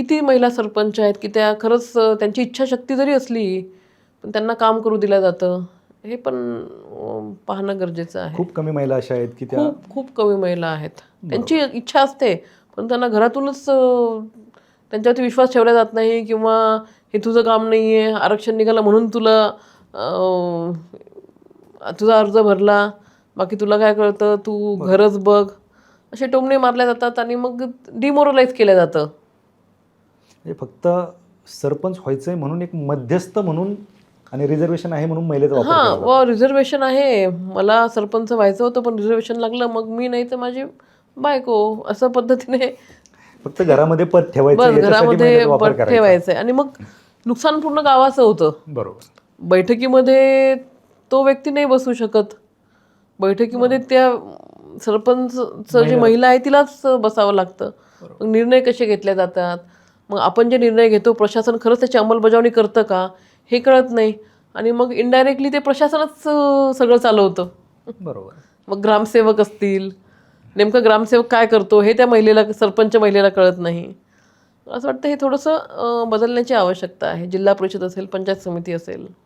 किती महिला सरपंच आहेत की त्या खरंच त्यांची इच्छाशक्ती जरी असली पण त्यांना काम करू दिलं जातं. हे पण पाहणं गरजेचं आहे. खूप कमी महिला अशा आहेत की त्या खूप खूप कमी महिला आहेत. त्यांची इच्छा असते पण त्यांना घरातूनच त्यांच्यावरती विश्वास ठेवला जात नाही किंवा हे तुझं काम नाही आहे आरक्षण निघालं म्हणून तुला तुझा अर्ज भरला बाकी तुला काय कळतं तू घरच बघ. असे टोमणे मारले जातात आणि मग डिमोरलाइज केलं जातं. हे फक्त सरपंच व्हायचंय म्हणून एक मध्यस्थ म्हणून आणि रिझर्वेशन आहे म्हणून महिलेचा हां. व रिझर्वेशन आहे. मला सरपंच व्हायचं होतं पण रिझर्वेशन लागलं मग मी नाही तर माझी बायको असं पद्धतीने. फक्त घरामध्ये पद ठेवायचं घरामध्ये करायचा. ठेवायचंय. आणि मग नुकसान पूर्ण गावाचं होतं. बरोबर. बैठकीमध्ये तो व्यक्ती नाही बसू शकत. बैठकीमध्ये त्या सरपंच जी महिला. आहे तिलाच बसावं लागतं. मग निर्णय कसे घेतले जातात? मग आपण जे निर्णय घेतो प्रशासन खरंच त्याची अंमलबजावणी करतं का? हे कळत नाही. आणि मग इनडायरेक्टली ते प्रशासनच सगळं चालवतं. बरोबर. मग ग्रामसेवक असतील. नेमकं ग्रामसेवक काय करतो हे त्या महिलेला सरपंच महिलेला कळत नाही. असं वाटतं हे थोडंसं बदलण्याची आवश्यकता आहे. जिल्हा परिषद असेल पंचायत समिती असेल.